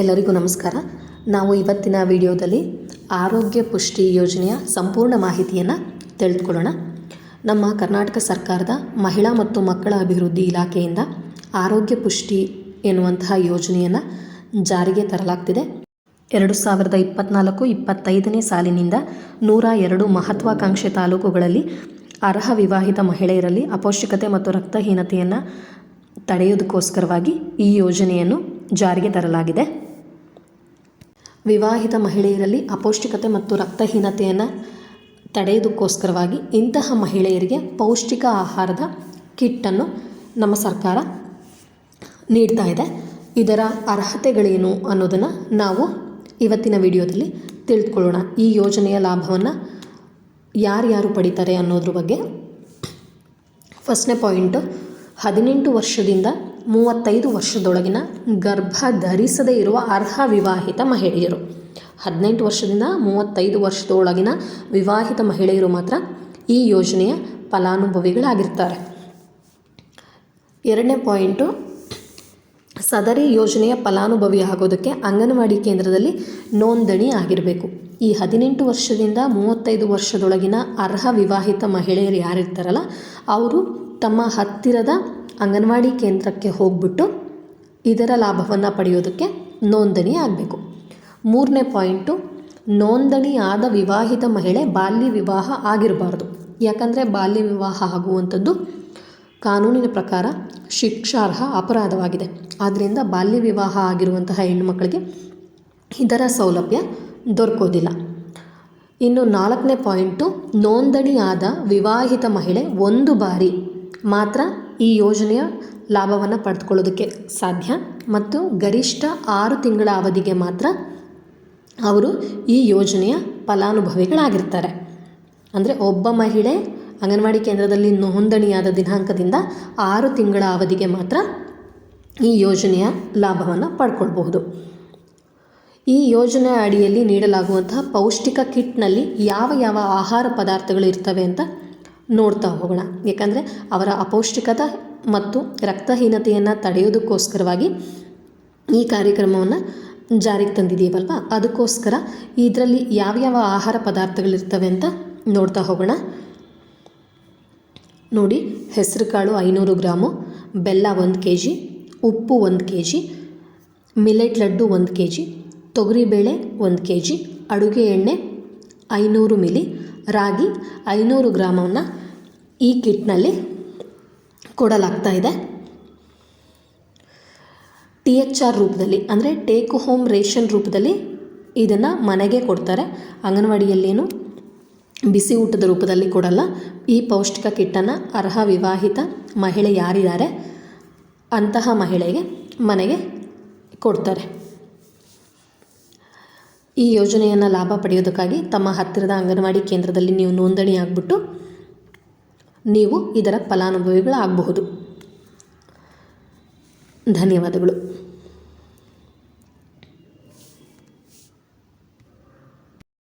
ಎಲ್ಲರಿಗೂ ನಮಸ್ಕಾರ. ನಾವು ಇವತ್ತಿನ ವಿಡಿಯೋದಲ್ಲಿ ಆರೋಗ್ಯ ಪುಷ್ಟಿ ಯೋಜನೆಯ ಸಂಪೂರ್ಣ ಮಾಹಿತಿಯನ್ನು ತಿಳಿದುಕೊಳ್ಳೋಣ ನಮ್ಮ ಕರ್ನಾಟಕ ಸರ್ಕಾರದ ಮಹಿಳಾ ಮತ್ತು ಮಕ್ಕಳ ಅಭಿವೃದ್ಧಿ ಇಲಾಖೆಯಿಂದ ಆರೋಗ್ಯ ಪುಷ್ಟಿ ಎನ್ನುವಂತಹ ಯೋಜನೆಯನ್ನು ಜಾರಿಗೆ ತರಲಾಗ್ತಿದೆ. ಎರಡು ಸಾವಿರದ ಇಪ್ಪತ್ನಾಲ್ಕು ಇಪ್ಪತ್ತೈದನೇ ಸಾಲಿನಿಂದ ನೂರ ಎರಡು ಮಹತ್ವಾಕಾಂಕ್ಷೆ ತಾಲೂಕುಗಳಲ್ಲಿ ಅರ್ಹ ವಿವಾಹಿತ ಮಹಿಳೆಯರಲ್ಲಿ ಅಪೌಷ್ಟಿಕತೆ ಮತ್ತು ರಕ್ತಹೀನತೆಯನ್ನು ತಡೆಯೋದಕ್ಕೋಸ್ಕರವಾಗಿ ಈ ಯೋಜನೆಯನ್ನು ಜಾರಿಗೆ ತರಲಾಗಿದೆ. ವಿವಾಹಿತ ಮಹಿಳೆಯರಲ್ಲಿ ಅಪೌಷ್ಟಿಕತೆ ಮತ್ತು ರಕ್ತಹೀನತೆಯನ್ನು ತಡೆಯೋದಕ್ಕೋಸ್ಕರವಾಗಿ ಇಂತಹ ಮಹಿಳೆಯರಿಗೆ ಪೌಷ್ಟಿಕ ಆಹಾರದ ಕಿಟ್ಟನ್ನು ನಮ್ಮ ಸರ್ಕಾರ ನೀಡ್ತಾ ಇದೆ. ಇದರ ಅರ್ಹತೆಗಳೇನು ಅನ್ನೋದನ್ನು ನಾವು ಇವತ್ತಿನ ವಿಡಿಯೋದಲ್ಲಿ ತಿಳಿದುಕೊಳ್ಳೋಣ ಈ ಯೋಜನೆಯ ಲಾಭವನ್ನು ಯಾರ್ಯಾರು ಪಡಿತಾರೆ ಅನ್ನೋದ್ರ ಬಗ್ಗೆ. ಫಸ್ಟ್ನೇ ಪಾಯಿಂಟು, ಹದಿನೆಂಟು ವರ್ಷದಿಂದ ಮೂವತ್ತೈದು ವರ್ಷದೊಳಗಿನ ಗರ್ಭ ಧರಿಸದೇ ಇರುವ ಅರ್ಹ ವಿವಾಹಿತ ಮಹಿಳೆಯರು. ಹದಿನೆಂಟು ವರ್ಷದಿಂದ ಮೂವತ್ತೈದು ವರ್ಷದೊಳಗಿನ ವಿವಾಹಿತ ಮಹಿಳೆಯರು ಮಾತ್ರ ಈ ಯೋಜನೆಯ ಫಲಾನುಭವಿಗಳಾಗಿರ್ತಾರೆ. ಎರಡನೇ ಪಾಯಿಂಟು, ಸದರಿ ಯೋಜನೆಯ ಫಲಾನುಭವಿ ಆಗೋದಕ್ಕೆ ಅಂಗನವಾಡಿ ಕೇಂದ್ರದಲ್ಲಿ ನೋಂದಣಿ ಆಗಿರಬೇಕು. ಈ ಹದಿನೆಂಟು ವರ್ಷದಿಂದ ಮೂವತ್ತೈದು ವರ್ಷದೊಳಗಿನ ಅರ್ಹ ವಿವಾಹಿತ ಮಹಿಳೆಯರು ಯಾರಿರ್ತಾರಲ್ಲ, ಅವರು ತಮ್ಮ ಹತ್ತಿರದ ಅಂಗನವಾಡಿ ಕೇಂದ್ರಕ್ಕೆ ಹೋಗ್ಬಿಟ್ಟು ಇದರ ಲಾಭವನ್ನು ಪಡೆಯೋದಕ್ಕೆ ನೋಂದಣಿ ಆಗಬೇಕು. ಮೂರನೇ ಪಾಯಿಂಟು, ನೋಂದಣಿ ಆದ ವಿವಾಹಿತ ಮಹಿಳೆ ಬಾಲ್ಯ ವಿವಾಹ ಆಗಿರಬಾರ್ದು. ಯಾಕಂದರೆ ಬಾಲ್ಯ ವಿವಾಹ ಆಗುವಂಥದ್ದು ಕಾನೂನಿನ ಪ್ರಕಾರ ಶಿಕ್ಷಾರ್ಹ ಅಪರಾಧವಾಗಿದೆ. ಆದ್ದರಿಂದ ಬಾಲ್ಯ ವಿವಾಹ ಆಗಿರುವಂತಹ ಹೆಣ್ಣುಮಕ್ಕಳಿಗೆ ಇದರ ಸೌಲಭ್ಯ ದೊರಕೋದಿಲ್ಲ. ಇನ್ನು ನಾಲ್ಕನೇ ಪಾಯಿಂಟು, ನೋಂದಣಿ ಆದ ವಿವಾಹಿತ ಮಹಿಳೆ ಒಂದು ಬಾರಿ ಮಾತ್ರ ಈ ಯೋಜನೆಯ ಲಾಭವನ್ನು ಪಡೆದುಕೊಳ್ಳೋದಕ್ಕೆ ಸಾಧ್ಯ. ಮತ್ತು ಗರಿಷ್ಠ ಆರು ತಿಂಗಳ ಅವಧಿಗೆ ಮಾತ್ರ ಅವರು ಈ ಯೋಜನೆಯ ಫಲಾನುಭವಿಗಳಾಗಿರ್ತಾರೆ. ಅಂದರೆ ಒಬ್ಬ ಮಹಿಳೆ ಅಂಗನವಾಡಿ ಕೇಂದ್ರದಲ್ಲಿ ನೋಂದಣಿಯಾದ ದಿನಾಂಕದಿಂದ ಆರು ತಿಂಗಳ ಅವಧಿಗೆ ಮಾತ್ರ ಈ ಯೋಜನೆಯ ಲಾಭವನ್ನು ಪಡ್ಕೊಳ್ಬಹುದು. ಈ ಯೋಜನೆ ಅಡಿಯಲ್ಲಿ ನೀಡಲಾಗುವಂತಹ ಪೌಷ್ಟಿಕ ಕಿಟ್ನಲ್ಲಿ ಯಾವ ಯಾವ ಆಹಾರ ಪದಾರ್ಥಗಳು ಇರ್ತವೆ ಅಂತ ನೋಡ್ತಾ ಹೋಗೋಣ. ಯಾಕಂದರೆ ಅವರ ಅಪೌಷ್ಟಿಕತೆ ಮತ್ತು ರಕ್ತಹೀನತೆಯನ್ನು ತಡೆಯೋದಕ್ಕೋಸ್ಕರವಾಗಿ ಈ ಕಾರ್ಯಕ್ರಮವನ್ನು ಜಾರಿಗೆ ತಂದಿದ್ದೀವಲ್ವ? ಅದಕ್ಕೋಸ್ಕರ ಇದರಲ್ಲಿ ಯಾವ್ಯಾವ ಆಹಾರ ಪದಾರ್ಥಗಳಿರ್ತವೆ ಅಂತ ನೋಡ್ತಾ ಹೋಗೋಣ. ನೋಡಿ, ಹೆಸರು ಕಾಳು ಐನೂರು ಗ್ರಾಮು, ಬೆಲ್ಲ ಒಂದು ಕೆ ಜಿ ಉಪ್ಪು ಒಂದು ಕೆ ಜಿ ಮಿಲೆಟ್ ಲಡ್ಡು ಒಂದು ಕೆ ಜಿ ತೊಗರಿಬೇಳೆ ಒಂದು ಕೆ ಜಿ ಅಡುಗೆ ಎಣ್ಣೆ ಐನೂರು ಮಿಲಿ, ರಾಗಿ ಐನೂರು ಗ್ರಾಮವನ್ನು ಈ ಕಿಟ್ನಲ್ಲಿ ಕೊಡಲಾಗ್ತಾ ಇದೆ ಟಿ ಎಚ್ ಆರ್ ರೂಪದಲ್ಲಿ, ಅಂದರೆ ಟೇಕ್ ಹೋಮ್ ರೇಷನ್ ರೂಪದಲ್ಲಿ ಇದನ್ನು ಮನೆಗೆ ಕೊಡ್ತಾರೆ. ಅಂಗನವಾಡಿಯಲ್ಲೇನು ಬಿಸಿ ಊಟದ ರೂಪದಲ್ಲಿ ಕೊಡಲ್ಲ. ಈ ಪೌಷ್ಟಿಕ ಕಿಟ್ಟನ್ನು ಅರ್ಹ ವಿವಾಹಿತ ಮಹಿಳೆ ಯಾರಿದ್ದಾರೆ ಅಂತಹ ಮಹಿಳೆಗೆ ಮನೆಗೆ ಕೊಡ್ತಾರೆ. ಈ ಯೋಜನೆಯನ್ನು ಲಾಭ ಪಡೆಯೋದಕ್ಕಾಗಿ ತಮ್ಮ ಹತ್ತಿರದ ಅಂಗನವಾಡಿ ಕೇಂದ್ರದಲ್ಲಿ ನೀವು ನೋಂದಣಿ ಆಗಿಬಿಟ್ಟು ನೀವು ಇದರ ಫಲಾನುಭವಿಗಳಾಗಬಹುದು. ಧನ್ಯವಾದಗಳು.